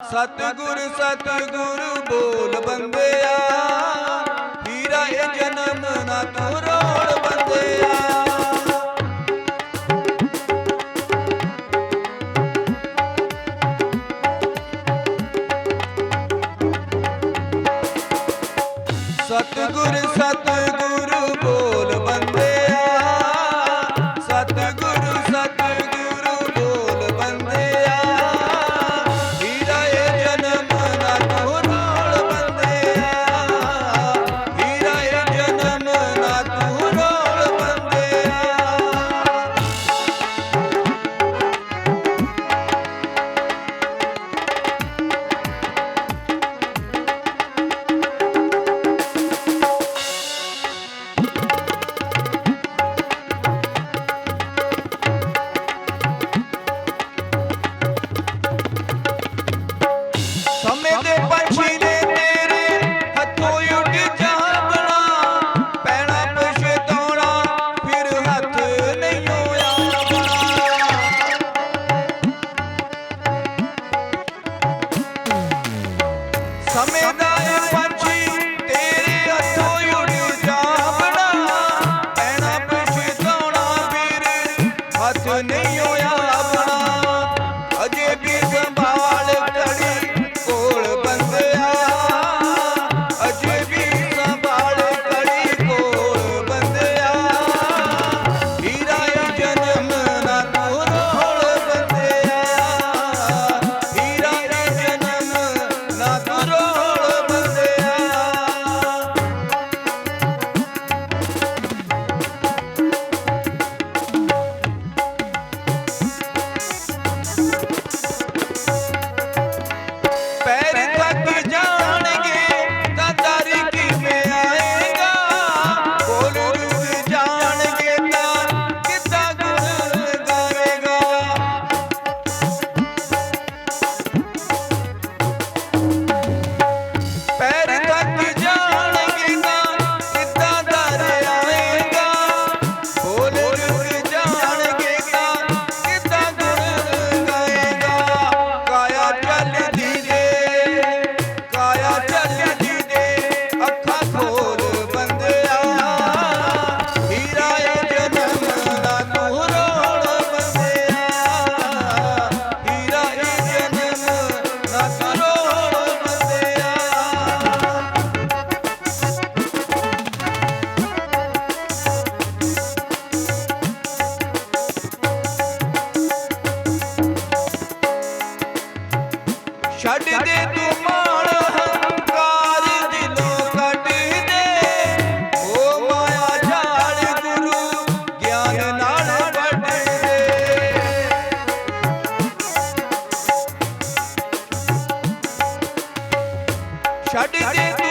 ਸਤਗੁਰ ਸਤਗੁਰ ਬੋਲ ਬੰਦਿਆ ਹੀਰਾ ਇਹ ਜਨਮ ਨਾ ਤੋੜ ਬੰਦਿਆ। Shut it,